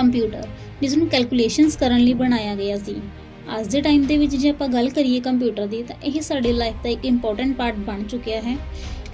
Computer ਜਿਸ ਨੂੰ calculations ਕਰਨ ਲਈ ਬਣਾਇਆ ਗਿਆ ਸੀ। ਅੱਜ ਦੇ ਟਾਈਮ ਦੇ ਵਿੱਚ ਜੇ ਆਪਾਂ ਗੱਲ ਕਰੀਏ ਕੰਪਿਊਟਰ ਦੀ, ਤਾਂ ਇਹ ਸਾਡੇ ਲਾਈਫ ਦਾ ਇੱਕ ਇੰਪੋਰਟੈਂਟ ਪਾਰਟ ਬਣ ਚੁੱਕਿਆ ਹੈ।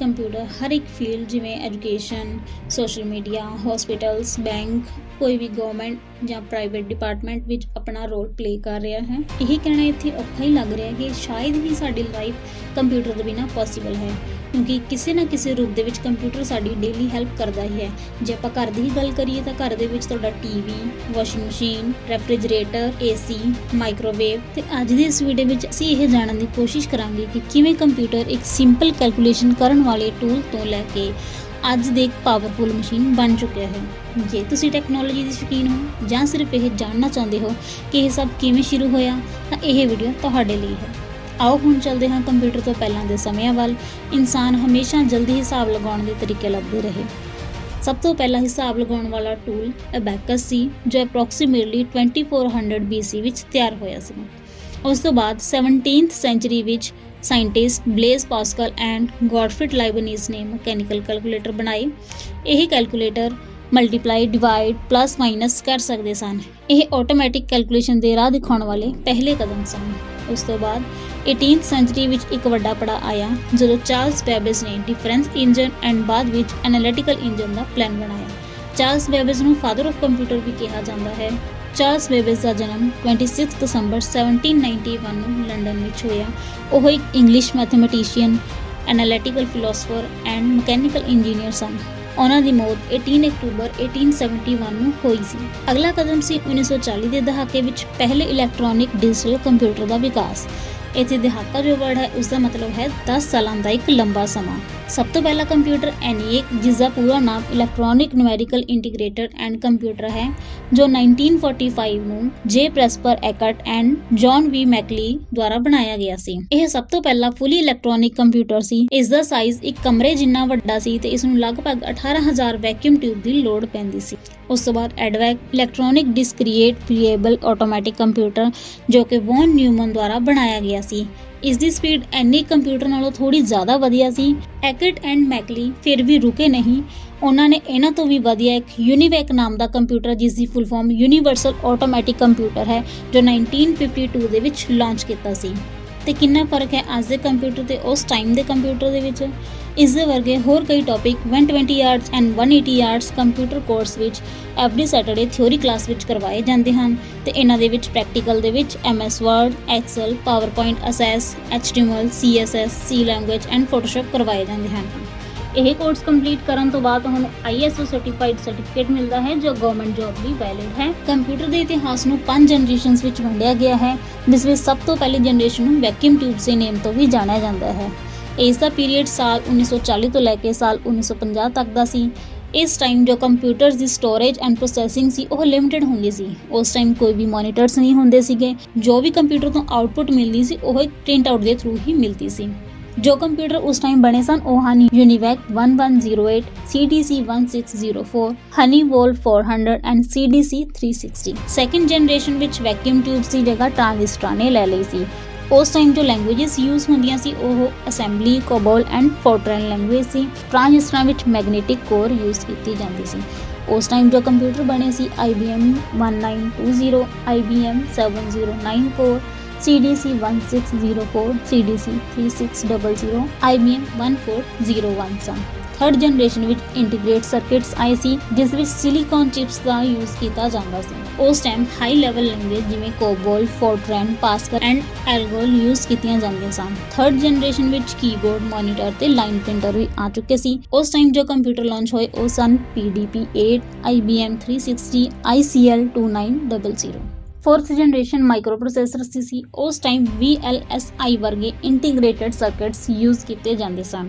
ਕੰਪਿਊਟਰ ਹਰ ਇੱਕ ਫੀਲਡ ਜਿਵੇਂ education social media hospitals bank ਕੋਈ ਵੀ ਗਵਰਨਮੈਂਟ ਜਾਂ ਪ੍ਰਾਈਵੇਟ ਡਿਪਾਰਟਮੈਂਟ ਵਿੱਚ ਆਪਣਾ ਰੋਲ ਪਲੇ ਕਰ ਰਿਹਾ ਹੈ। ਇਹ ਕਹਿਣਾ ਇੱਥੇ ਔਖਾ ਹੀ ਲੱਗ ਰਿਹਾ ਹੈ ਕਿ ਸ਼ਾਇਦ ਹੀ ਸਾਡੀ ਲਾਈਫ ਕੰਪਿਊਟਰ ਦੇ ਬਿਨਾ ਪੋਸੀਬਲ ਹੈ। ਕਿਉਂਕਿ ਕਿਸੇ ਨਾ ਕਿਸੇ ਰੂਪ ਦੇ ਵਿੱਚ ਕੰਪਿਊਟਰ ਸਾਡੀ ਡੇਲੀ ਹੈਲਪ ਕਰਦਾ ਹੀ ਹੈ। ਜੇ ਆਪਾਂ ਘਰ ਦੀ ਹੀ ਗੱਲ ਕਰੀਏ ਤਾਂ ਘਰ ਦੇ ਵਿੱਚ ਤੁਹਾਡਾ TV washing machine refrigerator AC microwave ਤੇ ਅੱਜ ਦੇ ਇਸ ਵੀਡੀਓ ਵਿੱਚ ਅਸੀਂ ਇਹ ਜਾਣਨ ਦੀ ਕੋਸ਼ਿਸ਼ ਕਰਾਂਗੇ ਕਿ ਕਿਵੇਂ ਕੰਪਿਊਟਰ ਇੱਕ ਸਿੰਪਲ ਕੈਲਕੂਲੇਸ਼ਨ ਕਰਨ ਵਾਲੇ ਟੂਲ ਤੋਂ ਲੈ ਕੇ ਅੱਜ ਦੇ ਇੱਕ ਪਾਵਰਫੁਲ ਮਸ਼ੀਨ ਬਣ ਚੁੱਕਿਆ ਹੈ। ਜੇ ਤੁਸੀਂ ਟੈਕਨੋਲੋਜੀ ਦੇ ਸ਼ੌਕੀਨ ਹੋ ਜਾਂ ਸਿਰਫ ਇਹ ਜਾਣਨਾ ਚਾਹੁੰਦੇ ਹੋ ਕਿ ਇਹ ਸਭ ਕਿਵੇਂ ਸ਼ੁਰੂ ਹੋਇਆ, ਤਾਂ ਇਹ ਵੀਡੀਓ ਤੁਹਾਡੇ ਲਈ ਹੈ। ਆਓ ਹੁਣ ਚੱਲਦੇ ਹਾਂ ਕੰਪਿਊਟਰ ਤੋਂ ਪਹਿਲਾਂ ਦੇ ਸਮਿਆਂ ਵੱਲ। ਇਨਸਾਨ ਹਮੇਸ਼ਾ ਜਲਦੀ ਹਿਸਾਬ ਲਗਾਉਣ ਦੇ ਤਰੀਕੇ ਲੱਭਦੇ ਰਹੇ। ਸਭ ਤੋਂ ਪਹਿਲਾ ਹਿਸਾਬ ਲਗਾਉਣ ਵਾਲਾ ਟੂਲ ਅਬੈਕਸ ਸੀ, ਜੋ ਅਪਰੋਕਸੀਮੇਟਲੀ 2400 BC ਵਿੱਚ ਤਿਆਰ ਹੋਇਆ ਸੀ। ਉਸ ਤੋਂ ਬਾਅਦ 17th ਸੈਂਚਰੀ ਵਿੱਚ scientist Blaise Pascal and Gottfried Leibniz ਨੇ ਮਕੈਨੀਕਲ ਕੈਲਕੂਲੇਟਰ ਬਣਾਏ ਇਹ calculator multiply divide plus minus ਕਰ ਸਕਦੇ ਸਨ। ਇਹ ਆਟੋਮੈਟਿਕ ਕੈਲਕੂਲੇਸ਼ਨ ਦੇ ਰਾਹ ਦਿਖਾਉਣ ਵਾਲੇ ਪਹਿਲੇ ਕਦਮ ਸਨ। ਉਸ ਤੋਂ ਬਾਅਦ 18th ਸੈਂਚਰੀ ਵਿੱਚ ਇੱਕ ਵੱਡਾ ਪੜਾ ਆਇਆ, ਜਦੋਂ ਚਾਰਲਸ ਬੈਬੇਜ ਨੇ ਡਿਫਰੈਂਸ ਇੰਜਨ ਐਂਡ ਬਾਅਦ ਵਿੱਚ ਐਨਾਲਿਟੀਕਲ ਇੰਜਨ ਦਾ ਪਲਾਨ ਬਣਾਇਆ। ਚਾਰਲਸ ਬੈਬੇਜ ਨੂੰ ਫਾਦਰ ਆਫ ਕੰਪਿਊਟਰ ਵੀ ਕਿਹਾ ਜਾਂਦਾ ਹੈ। ਚਾਰਲਸ ਬੈਬੇਜ ਦਾ ਜਨਮ 26 ਦਸੰਬਰ 1791 ਨੂੰ ਲੰਡਨ ਵਿੱਚ ਹੋਇਆ। ਉਹ ਇੱਕ English mathematician analytical philosopher and mechanical engineer ਸਨ। ਉਹਨਾਂ ਦੀ ਮੌਤ 18 ਅਕਤੂਬਰ 1871 ਨੂੰ ਹੋਈ ਸੀ। ਅਗਲਾ ਕਦਮ ਸੀ 1940 ਦੇ ਦਹਾਕੇ ਵਿੱਚ ਪਹਿਲੇ ਇਲੈਕਟ੍ਰੋਨਿਕ ਡਿਜੀਟਲ ਕੰਪਿਊਟਰ ਦਾ ਵਿਕਾਸ। ਇੱਥੇ ਦਹਾਕਾ ਜੋ ਵਰਡ ਹੈ ਉਸ ਦਾ ਮਤਲਬ ਹੈ 10 ਸਾਲਾਂ ਦਾ ਇੱਕ ਲੰਬਾ ਸਮਾਂ। ਸਭ ਤੋਂ ਪਹਿਲਾ ਕੰਪਿਊਟਰ ENIAC ਜਿਸ ਦਾ ਪੂਰਾ ਨਾਮ electronic numerical integrator and computer ਹੈ, ਜੋ 1945 ਨੂੰ J Presper Eckert and John we Mauchly ਦੁਆਰਾ ਬਣਾਇਆ ਗਿਆ ਸੀ। ਇਹ ਸਭ ਤੋਂ ਪਹਿਲਾ ਫੁੱਲੀ ਇਲੈਕਟ੍ਰੋਨਿਕ ਕੰਪਿਊਟਰ ਸੀ। ਇਸ ਦਾ ਸਾਈਜ਼ ਇੱਕ ਕਮਰੇ ਜਿੰਨਾ ਵੱਡਾ ਸੀ ਤੇ ਇਸ ਨੂੰ ਲਗਭਗ 18000 ਵੈਕਿਊਮ ਟਿਊਬ ਦੀ ਲੋੜ ਪੈਂਦੀ ਸੀ। ਉਸ ਤੋਂ ਬਾਅਦ EDVAC electronic discrete variable automatic computer ਜੋ ਕਿ ਵੌਨ ਨਿਊਮਨ ਦੁਆਰਾ ਬਣਾਇਆ ਗਿਆ ਸੀ। ਇਸ ਦੀ ਸਪੀਡ ਐਨੀ ਕੰਪਿਊਟਰ ਨਾਲੋਂ ਥੋੜੀ ਜ਼ਿਆਦਾ ਵਧੀਆ ਸੀ। ਐਕਟ ਐਂਡ ਮੈਕਲੀ ਫਿਰ ਵੀ ਰੁਕੇ ਨਹੀਂ। ਉਹਨਾਂ ਨੇ ਇਹਨਾਂ ਤੋਂ ਵੀ ਵਧੀਆ ਇੱਕ ਯੂਨੀਵੈਕ ਨਾਮ ਦਾ ਕੰਪਿਊਟਰ ਜਿਸ ਦੀ full form universal automatic computer ਹੈ, ਜੋ 1952 ਦੇ ਵਿੱਚ ਲਾਂਚ ਕੀਤਾ ਸੀ। ਤੇ ਕਿੰਨਾ ਫ਼ਰਕ ਹੈ ਅੱਜ ਦੇ ਕੰਪਿਊਟਰ ਤੇ ਉਸ ਟਾਈਮ ਦੇ ਕੰਪਿਊਟਰ ਦੇ ਵਿੱਚ? ਇਸ ਦੇ ਵਰਗੇ ਹੋਰ ਕਈ topic 120 hours and 180 hours computer course ਵਿੱਚ ਐਵਰੀ ਸੈਟਰਡੇ ਥਿਉਰੀ ਕਲਾਸ ਵਿੱਚ ਕਰਵਾਏ ਜਾਂਦੇ ਹਨ ਤੇ ਇਹਨਾਂ ਦੇ ਵਿੱਚ ਪ੍ਰੈਕਟੀਕਲ ਦੇ ਵਿੱਚ MS Word, Excel, PowerPoint, Access, HTML, CSS, C language and Photoshop ਕਰਵਾਏ ਜਾਂਦੇ ਹਨ। ਇਹ ਕੋਰਸ ਕੰਪਲੀਟ ਕਰਨ ਤੋਂ ਬਾਅਦ ਤੁਹਾਨੂੰ ISO ਸਰਟੀਫਾਈਡ ਸਰਟੀਫਿਕੇਟ ਮਿਲਦਾ ਹੈ, ਜੋ ਗਵਰਨਮੈਂਟ ਜੌਬ ਲਈ ਵੈਲਿਡ ਹੈ। ਕੰਪਿਊਟਰ ਦੇ ਇਤਿਹਾਸ ਨੂੰ ਪੰਜ ਜਨਰੇਸ਼ਨਸ ਵਿੱਚ ਵੰਡਿਆ ਗਿਆ ਹੈ, ਜਿਸ ਵਿੱਚ ਸਭ ਤੋਂ ਪਹਿਲੀ ਜਨਰੇਸ਼ਨ ਨੂੰ ਵੈਕਿਊਮ ਟਿਊਬ ਦੇ ਨੇਮ ਤੋਂ ਵੀ ਜਾਣਿਆ ਜਾਂਦਾ ਹੈ। ਇਸ ਦਾ ਪੀਰੀਅਡ ਸਾਲ 1940 ਤੋਂ ਲੈ ਕੇ ਸਾਲ 1950 ਤੱਕ ਦਾ ਸੀ। ਇਸ ਟਾਈਮ ਜੋ ਕੰਪਿਊਟਰਸ ਦੀ ਸਟੋਰੇਜ ਐਂਡ ਪ੍ਰੋਸੈਸਿੰਗ ਸੀ, ਉਹ ਲਿਮਿਟਿਡ ਹੁੰਦੀ ਸੀ। ਉਸ ਟਾਈਮ ਕੋਈ ਵੀ ਮੋਨੀਟਰਸ ਨਹੀਂ ਹੁੰਦੇ ਸੀਗੇ। ਜੋ ਵੀ ਕੰਪਿਊਟਰ ਤੋਂ ਆਉਟਪੁੱਟ ਮਿਲਦੀ ਸੀ, ਉਹ ਇੱਕ ਪ੍ਰਿੰਟ ਆਊਟ ਦੇ ਥਰੂ ਹੀ ਮਿਲਦੀ ਸੀ। ਜੋ ਕੰਪਿਊਟਰ ਉਸ ਟਾਈਮ ਬਣੇ ਸਨ, ਉਹ ਹਨ UNIVAC 1108 CDC 1604 Honeywell 400 and CDC 360 second generation ਵਿੱਚ ਵੈਕਿਊਮ ਟਿਊਬਸ ਦੀ ਜਗ੍ਹਾ ਟ੍ਰਾਂਜ਼ਿਸਟਰਾਂ ਨੇ ਲੈ ਲਈ ਸੀ। ਉਸ ਟਾਈਮ ਜੋ ਲੈਂਗੁਏਜਸ ਯੂਜ਼ ਹੁੰਦੀਆਂ ਸੀ, ਉਹ assembly COBOL and FORTRAN language ਸੀ। ਟ੍ਰਾਂਜ਼ਿਸਟਰਾਂ ਵਿੱਚ ਮੈਗਨੇਟਿਕ ਕੋਰ ਯੂਜ਼ ਕੀਤੀ ਜਾਂਦੀ ਸੀ। ਉਸ ਟਾਈਮ ਜੋ ਕੰਪਿਊਟਰ ਬਣੇ ਸੀ IBM 1920 IBM 7094 CDC 1604 CDC 3600 IBM 1401 ਸਨ ਥਰਡ ਜਨਰੇਸ਼ਨ ਵਿੱਚ ਇੰਟੀਗ੍ਰੇਟ ਸਰਕਟਸ ਆਏ ਸੀ, ਜਿਸ ਵਿੱਚ ਸਿਲੀਕਨ ਚਿਪਸ ਦਾ ਯੂਜ਼ ਕੀਤਾ ਜਾਂਦਾ ਸੀ। ਉਸ ਟਾਈਮ ਹਾਈ ਲੈਵਲ ਲੈਂਗੁਏਜ ਜਿਵੇਂ COBOL FORTRAN Pascal and ALGOL use ਕੀਤੀਆਂ ਜਾਂਦੀਆਂ ਸਨ। ਥਰਡ ਜਨਰੇਸ਼ਨ ਵਿੱਚ ਕੀਬੋਰਡ ਮੋਨੀਟਰ ਤੇ ਲਾਈਨ ਪ੍ਰਿੰਟਰ ਵੀ ਆ ਚੁੱਕੇ ਸੀ। ਉਸ ਟਾਈਮ ਜੋ ਕੰਪਿਊਟਰ ਲਾਂਚ ਹੋਏ, ਉਹ ਸਨ PDP 8 IBM 360 ICL 2900 fourth generation microprocessor ਸੀ ਉਸ ਟਾਈਮ VLSI ਵਰਗੇ ਇੰਟੀਗ੍ਰੇਟਡ ਸਰਕਟਸ ਯੂਜ਼ ਕੀਤੇ ਜਾਂਦੇ ਸਨ।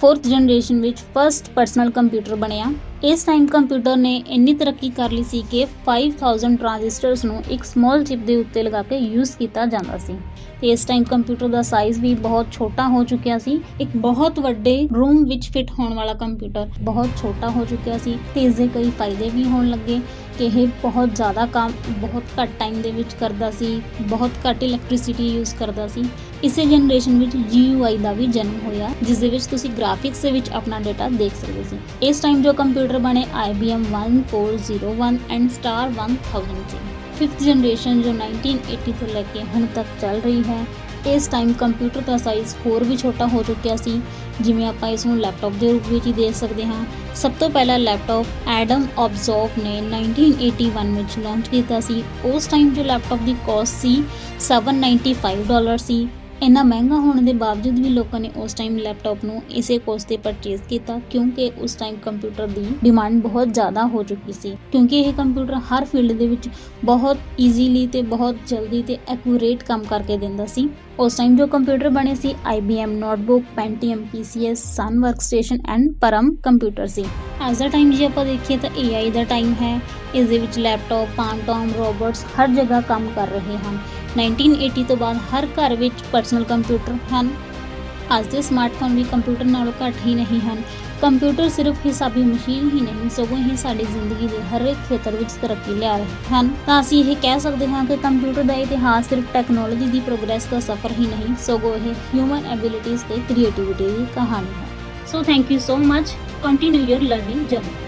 ਫੋਰਥ ਜਨਰੇਸ਼ਨ ਵਿੱਚ ਫਰਸਟ ਪਰਸਨਲ ਕੰਪਿਊਟਰ ਬਣਿਆ। ਇਸ ਟਾਈਮ ਕੰਪਿਊਟਰ ਨੇ ਇੰਨੀ ਤਰੱਕੀ ਕਰ ਲਈ ਸੀ ਕਿ 5000 ਟ੍ਰਾਂਜ਼ਿਸਟਰਸ ਨੂੰ ਇੱਕ ਸਮਾਲ ਚਿਪ ਦੇ ਉੱਤੇ ਲਗਾ ਕੇ ਯੂਜ਼ ਕੀਤਾ ਜਾਂਦਾ ਸੀ। ਤੇ ਇਸ ਟਾਈਮ ਕੰਪਿਊਟਰ ਦਾ ਸਾਈਜ਼ ਵੀ ਬਹੁਤ ਛੋਟਾ ਹੋ ਚੁੱਕਿਆ ਸੀ। ਇੱਕ ਬਹੁਤ ਵੱਡੇ ਰੂਮ ਵਿੱਚ ਫਿੱਟ ਹੋਣ ਵਾਲਾ ਕੰਪਿਊਟਰ ਬਹੁਤ ਛੋਟਾ ਹੋ ਚੁੱਕਿਆ ਸੀ। ਤੇ ਇਸ ਦੇ ਕਈ ਫਾਇਦੇ ਵੀ ਹੋਣ ਲੱਗੇ ਕਿ ਇਹ ਬਹੁਤ ਜ਼ਿਆਦਾ ਕੰਮ, ਬਹੁਤ ਘੱਟ ਟਾਈਮ ਦੇ ਵਿੱਚ ਕਰਦਾ ਸੀ, ਬਹੁਤ ਘੱਟ ਇਲੈਕਟ੍ਰਿਸਿਟੀ ਯੂਜ਼ ਕਰਦਾ ਸੀ। ਇਸੇ ਜਨਰੇਸ਼ਨ ਵਿੱਚ GUI ਦਾ ਵੀ ਜਨਮ ਹੋਇਆ ਜਿਸ ਦੇ ਵਿੱਚ ਤੁਸੀਂ ਗ੍ਰਾਫਿਕਸ ਦੇ ਵਿੱਚ ਆਪਣਾ ਡਾਟਾ ਦੇਖ ਸਕਦੇ ਸੀ। ਇਸ ਟਾਈਮ ਜੋ ਕੰਪਿਊਟਰ ਬਣੇ IBM 1401 ਐਂਡ ਸਟਾਰ 1000 ਸੀ। ਫਿਫਥ ਜਨਰੇਸ਼ਨ ਜੋ 1980 ਤੋਂ ਲੈ ਕੇ ਹੁਣ ਤੱਕ ਚੱਲ ਰਹੀ ਹੈ, ਇਸ ਟਾਈਮ ਕੰਪਿਊਟਰ ਦਾ ਸਾਈਜ਼ ਹੋਰ ਵੀ ਛੋਟਾ ਹੋ ਚੁੱਕਿਆ ਸੀ, ਜਿਵੇਂ ਆਪਾਂ ਇਸ ਨੂੰ ਲੈਪਟਾਪ ਦੇ ਰੂਪ ਵਿੱਚ ਹੀ ਦੇਖ ਸਕਦੇ ਹਾਂ। ਸਭ ਤੋਂ ਪਹਿਲਾ ਲੈਪਟਾਪ ਐਡਮ ਆਬਜ਼ੋਰਵ ਨੇ 1981 ਵਿੱਚ ਲਾਂਚ ਕੀਤਾ ਸੀ। ਉਸ ਟਾਈਮ ਜੋ ਲੈਪਟਾਪ ਦੀ ਕਾਸਟ ਸੀ 795 ਡਾਲਰ ਸੀ। ਇੰਨਾ ਮਹਿੰਗਾ ਹੋਣ ਦੇ ਬਾਵਜੂਦ ਵੀ ਲੋਕਾਂ ਨੇ ਉਸ ਟਾਈਮ ਲੈਪਟਾਪ ਨੂੰ ਇਸੇ ਕੋਸਟ ਤੇ ਪਰਚੇਸ ਕੀਤਾ, ਕਿਉਂਕਿ ਉਸ ਟਾਈਮ ਕੰਪਿਊਟਰ ਦੀ ਡਿਮਾਂਡ ਬਹੁਤ ਜ਼ਿਆਦਾ ਹੋ ਚੁੱਕੀ ਸੀ। ਕਿਉਂਕਿ ਇਹ ਕੰਪਿਊਟਰ ਹਰ ਫੀਲਡ ਦੇ ਵਿੱਚ ਬਹੁਤ ਈਜ਼ੀਲੀ ਤੇ ਬਹੁਤ ਜਲਦੀ ਤੇ ਐਕੂਰੇਟ ਕੰਮ ਕਰਕੇ ਦਿੰਦਾ ਸੀ। ਉਸ ਟਾਈਮ ਜੋ ਕੰਪਿਊਟਰ ਬਣੇ ਸੀ IBM notebook Pentium PCS Sun Workstation and Param computer ਸੀ। ਅੱਜ ਦਾ ਟਾਈਮ ਜੇ ਆਪਾਂ ਦੇਖੀਏ ਤਾਂ AI ਦਾ ਟਾਈਮ ਹੈ। ਇਸ ਦੇ ਵਿੱਚ ਲੈਪਟਾਪ ਪਾਂਟੋਮ ਰੋਬੋਟਸ ਹਰ ਜਗ੍ਹਾ ਕੰਮ ਕਰ ਰਹੇ ਹਨ। 1980 ਤੋਂ ਬਾਅਦ ਹਰ ਘਰ ਵਿੱਚ ਪਰਸਨਲ ਕੰਪਿਊਟਰ ਹਨ। ਅੱਜ ਦੇ ਸਮਾਰਟਫੋਨ ਵੀ ਕੰਪਿਊਟਰ ਨਾਲੋਂ ਘੱਟ ਹੀ ਨਹੀਂ ਹਨ। ਕੰਪਿਊਟਰ ਸਿਰਫ ਹਿਸਾਬੀ ਮਸ਼ੀਨ ਹੀ ਨਹੀਂ, ਸਗੋਂ ਇਹ ਸਾਡੀ ਜ਼ਿੰਦਗੀ ਦੇ ਹਰ ਇੱਕ ਖੇਤਰ ਵਿੱਚ ਤਰੱਕੀ ਲਿਆ ਰਹੇ ਹਨ। ਤਾਂ ਅਸੀਂ ਇਹ ਕਹਿ ਸਕਦੇ ਹਾਂ ਕਿ ਕੰਪਿਊਟਰ ਦਾ ਇਤਿਹਾਸ ਸਿਰਫ ਟੈਕਨੋਲੋਜੀ ਦੀ ਪ੍ਰੋਗਰੈਸ ਦਾ ਸਫ਼ਰ ਹੀ ਨਹੀਂ, ਸਗੋਂ ਇਹ ਹਿਊਮਨ ਐਬਿਲਿਟੀਜ਼ ਤੇ ਕ੍ਰੀਏਟੀਵਿਟੀ ਦੀ ਕਹਾਣੀ ਹੈ। So thank you so much. Continue your learning journey.